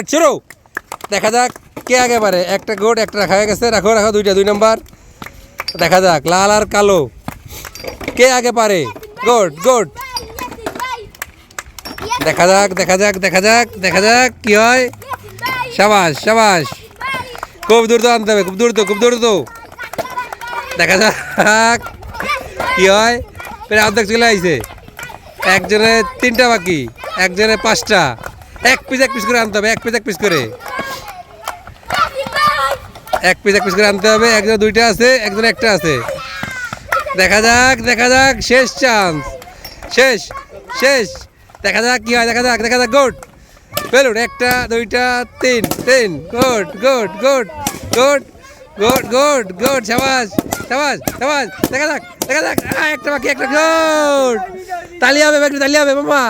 Start শুরু। দেখা যাক কে আগে পারে। একটা গোট, একটা রাখা হয়ে গেছে। রাখো রাখো, দুইটা, দুই নাম্বার। দেখা যাক, লাল আর কালো। কে আগে পারে? গোট গোট। দেখা যাক দেখা যাক দেখা যাক দেখা যাক, কি হয়? সাবাস সাবাস। খুব দূর তো আনতে হবে, খুব দূর তো খুব দূর তো দেখা যাক, কি হয়? প্রায় অর্ধেক চলে আইছে। একজনের তিনটা বাকি একজনের পাঁচটা। এক পিস এক পিস করে আনতে হবে, এক পিস এক পিস করে। এক পিস এক পিস করে আনতে হবে, একজন দুইটা আছে, একজন একটা আছে। দেখা যাক দেখা যাক, শেষ চান্স শেষ শেষ। দেখা যাক কি হয়, দেখা যাক দেখা যাক গোট বেলুন, একটা, দুইটা, তিন তিন। গোট গোট গোট গোট গোট গোট গোট সাবাস সাবাস সাবাস। দেখা যাক দেখা যাক। একটা বাকি, একটা। গোট তালি হবে একটু তালি হবে, মামা!